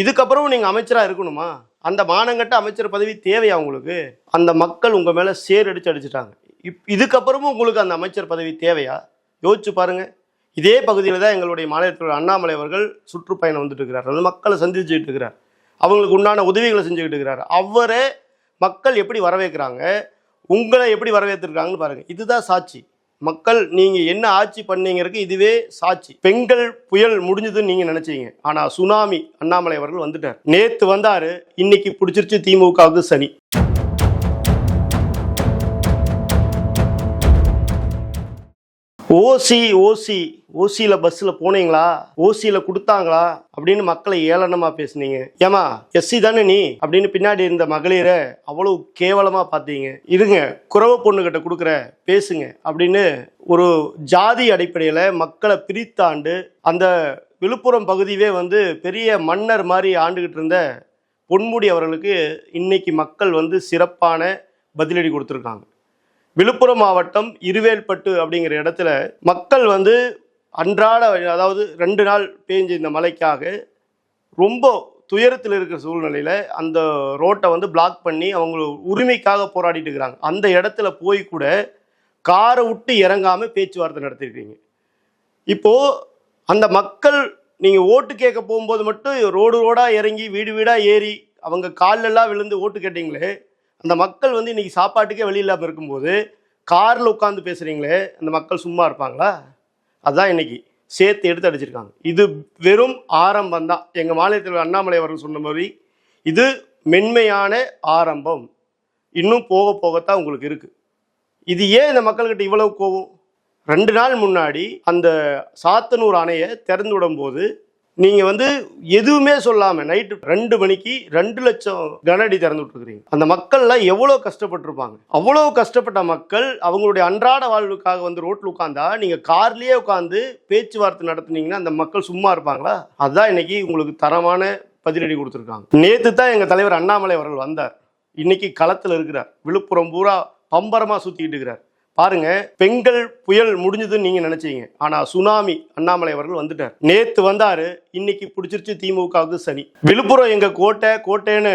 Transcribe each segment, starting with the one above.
இதுக்கப்புறம் நீங்கள் அமைச்சராக இருக்கணுமா? அந்த மானங்கட்ட அமைச்சர் பதவி தேவையா உங்களுக்கு? அந்த மக்கள் உங்கள் மேலே சேர் அடித்து அடிச்சிட்டாங்க. இப் இதுக்கப்புறமும் உங்களுக்கு அந்த அமைச்சர் பதவி தேவையா? யோசிச்சு பாருங்கள் இதே பகுதியில் தான் எங்களுடைய மாநிலத்தில் அண்ணாமலை அவர்கள் சுற்றுப்பயணம் வந்துட்டு இருக்கிறார். அந்த மக்களை சந்திச்சுட்டு இருக்கிறார். அவங்களுக்கு உண்டான உதவிகளை செஞ்சுக்கிட்டு இருக்கிறார். அவரே மக்கள் எப்படி வரவேற்கிறாங்க? உங்களை எப்படி வரவேற்றிருக்காங்கன்னு பாருங்கள் இதுதான் சாட்சி. மக்கள் நீங்க என்ன ஆட்சி பண்ணீங்கிறதுக்கு இதுவே சாட்சி. பெண்கள் புயல் முடிஞ்சதுன்னு நீங்க நினைச்சீங்க. ஆனா சுனாமி அண்ணாமலை அவர்கள் வந்துட்டார். நேத்து வந்தாரு. இன்னைக்கு பிடிச்சிருச்சு திமுகவுக்கு சனி. ஓசி ஓசி ஓசியில் பஸ்ஸில் போனீங்களா? ஓசியில் கொடுத்தாங்களா? அப்படின்னு மக்களை ஏளனமாக பேசுனீங்க. ஏமா எஸ்சி தானே நீ? அப்படின்னு பின்னாடி இருந்த மகளிரை அவ்வளவு கேவலமாக பார்த்தீங்க. இருங்க குறவ பொண்ணுகிட்ட கொடுக்குற பேசுங்க அப்படின்னு ஒரு ஜாதி அடிப்படையில் மக்களை பிரித்தாண்டு அந்த விழுப்புரம் பகுதியே வந்து பெரிய மன்னர் மாதிரி ஆண்டுகிட்டு இருந்த பொன்முடி அவர்களுக்கு இன்னைக்கு மக்கள் வந்து சிறப்பான பதிலடி கொடுத்துருக்காங்க. விழுப்புரம் மாவட்டம் இருவேல்பட்டு அப்படிங்கிற இடத்துல மக்கள் வந்து அன்றாட அதாவது ரெண்டு நாள் பேஞ்ச இந்த மழைக்காக ரொம்ப துயரத்தில் இருக்கிற சூழ்நிலையில் அந்த ரோட்டை வந்து பிளாக் பண்ணி அவங்க உரிமைக்காக போராடிட்டு இருக்கிறாங்க. அந்த இடத்துல போய் கூட காரை விட்டு இறங்காமல் பேச்சுவார்த்தை நடத்திருக்கீங்க. இப்போது அந்த மக்கள் நீங்கள் ஓட்டு கேட்க போகும்போது மட்டும் ரோடு ரோடாக இறங்கி வீடு வீடாக ஏறி அவங்க கால்லெல்லாம் விழுந்து ஓட்டு கேட்டிங்களே அந்த மக்கள் வந்து இன்னைக்கு சாப்பாட்டுக்கே வெளியில்லாமல் இல்லாமல் இருக்கும்போது காரில் உட்காந்து பேசுகிறீங்களே அந்த மக்கள் சும்மா இருப்பாங்களா? அதான் இன்னைக்கு சேர்த்து எடுத்து அடிச்சிருக்காங்க. இது வெறும் ஆரம்பம் தான். எங்கள் மாநிலத்தில் அண்ணாமலை அவர்கள் சொன்ன மாதிரி இது மென்மையான ஆரம்பம். இன்னும் போக போகத்தான் உங்களுக்கு இருக்குது இது ஏன் இந்த மக்கள்கிட்ட இவ்வளவு கோவம் ரெண்டு நாள் முன்னாடி அந்த சாத்தனூர் அணையை திறந்து விடும்போது நீங்க வந்து எதுவுமே சொல்லாம நைட்டு ரெண்டு மணிக்கு ரெண்டு லட்சம் கனஅடி திறந்து விட்டுருக்கீங்க. அந்த மக்கள்லாம் எவ்வளோ கஷ்டப்பட்டிருப்பாங்க. அவ்வளோ கஷ்டப்பட்ட மக்கள் அவங்களுடைய அன்றாட வாழ்வுக்காக வந்து ரோட்டில் உட்காந்தா நீங்க கார்லயே உட்காந்து பேச்சுவார்த்தை நடத்துனீங்கன்னா அந்த மக்கள் சும்மா இருப்பாங்களா? அதுதான் இன்னைக்கு உங்களுக்கு தரமான பதிலடி கொடுத்துருக்காங்க. நேத்து தான் எங்க தலைவர் அண்ணாமலை அவர்கள் வந்தார். இன்னைக்கு களத்தில் இருக்கிறார். விழுப்புரம் பூரா பம்பரமா சுத்திக்கிட்டு இருக்கிறார். பாருங்க பெண்கள் புயல் முடிஞ்சதுன்னு நீங்க நினைச்சீங்க. ஆனா சுனாமி அண்ணாமலை அவர்கள் வந்துட்டார். நேத்து வந்தாரு இன்னைக்கு பிடிச்சிருச்சு திமுகவுக்கு சனி. விழுப்புரம் எங்க கோட்டை கோட்டைன்னு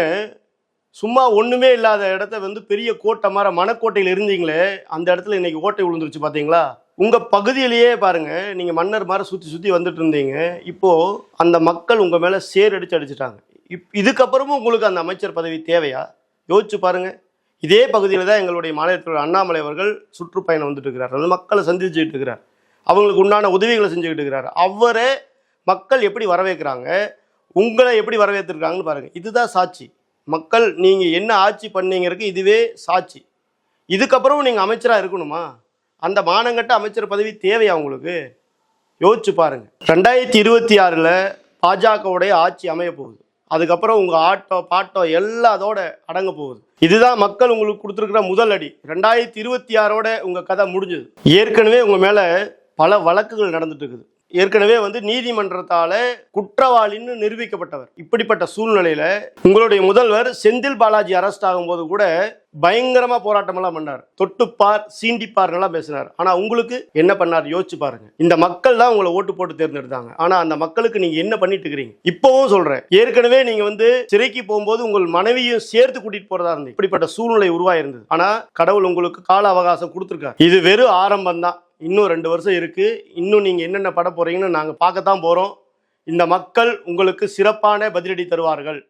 சும்மா ஒண்ணுமே இல்லாத இடத்த வந்து பெரிய கோட்டை மாற மணக்கோட்டையில் இருந்தீங்களே அந்த இடத்துல இன்னைக்கு ஓட்டை விழுந்துருச்சு பாத்தீங்களா? உங்க பகுதியிலேயே பாருங்க நீங்க மன்னர் மாதிரி சுத்தி சுத்தி வந்துட்டு இருந்தீங்க. இப்போ அந்த மக்கள் உங்க மேல சேர் அடிச்சு அடிச்சிட்டாங்க. இப் இதுக்கப்புறமும் உங்களுக்கு அந்த அமைச்சர் பதவி தேவையா? யோசிச்சு பாருங்க. இதே பகுதியில் தான் எங்களுடைய மாநிலத்தில் அண்ணாமலை அவர்கள் சுற்றுப்பயணம் வந்துட்டு இருக்கிறார். அந்த மக்களை சந்திச்சுட்டு இருக்கிறார். அவங்களுக்கு உண்டான உதவிகளை செஞ்சுக்கிட்டு இருக்கிறார். அவரே மக்கள் எப்படி வரவேற்கிறாங்க உங்களை எப்படி வரவேற்றிருக்காங்கன்னு பாருங்கள் இதுதான் சாட்சி. மக்கள் நீங்கள் என்ன ஆட்சி பண்ணீங்கிறதுக்கு இதுவே சாட்சி. இதுக்கப்புறம் நீங்கள் அமைச்சராக இருக்கணுமா? அந்த மானங்கட்ட அமைச்சர் பதவி தேவையா உங்களுக்கு? யோசிச்சு பாருங்கள் ரெண்டாயிரத்தி இருபத்தி ஆறில் பாஜகவுடைய ஆட்சி அமைய போகுது. அதுக்கப்புறம் உங்கள் ஆட்டோ பாட்டோ எல்லாத்தோட அடங்க போகுது. இதுதான் மக்கள் உங்களுக்கு கொடுத்துருக்கிற முதல் அடி. ரெண்டாயிரத்தி இருபத்தி ஆறோட உங்கள் கதை முடிஞ்சது. ஏற்கனவே உங்கள் மேலே பல வழக்குகள் நடந்துட்டு இருக்குது. ஏற்கனவே வந்து நீதிமன்றத்தால குற்றவாளின்னு நிரூபிக்கப்பட்டவர். இப்படிப்பட்ட சூழ்நிலையில உங்களுடைய முதல்வர் செந்தில் பாலாஜி அரெஸ்ட் ஆகும்போது கூட பயங்கரமா போராட்டம் எல்லாம் பண்ணார். தொட்டுப்பார் சீண்டிப்பார் எல்லாம் பேசினார். ஆனா உங்களுக்கு என்ன பண்ணார்? யோசிச்சு பாருங்க. இந்த மக்கள் தான் உங்களை ஓட்டு போட்டு தேர்ந்தெடுத்தாங்க. ஆனா அந்த மக்களுக்கு நீங்க என்ன பண்ணிட்டு இருக்கிறீங்க? இப்பவும் சொல்றேன். ஏற்கனவே நீங்க வந்து சிறைக்கு போகும்போது உங்கள் மனைவியும் சேர்த்து கூட்டிட்டு போறதா இருந்தது. இப்படிப்பட்ட சூழ்நிலை உருவாயிருந்தது. ஆனா கடவுள் உங்களுக்கு கால அவகாசம் கொடுத்துருக்காரு. இது வெறும் ஆரம்பம் தான் இன்னும் ரெண்டு வருஷம் இருக்குது இன்னும் நீங்கள் என்னென்ன பட போகிறீங்கன்னு நாங்கள் பார்க்கத்தான் போகிறோம் இந்த மக்கள் உங்களுக்கு சிறப்பான பதிலடி தருவார்கள்.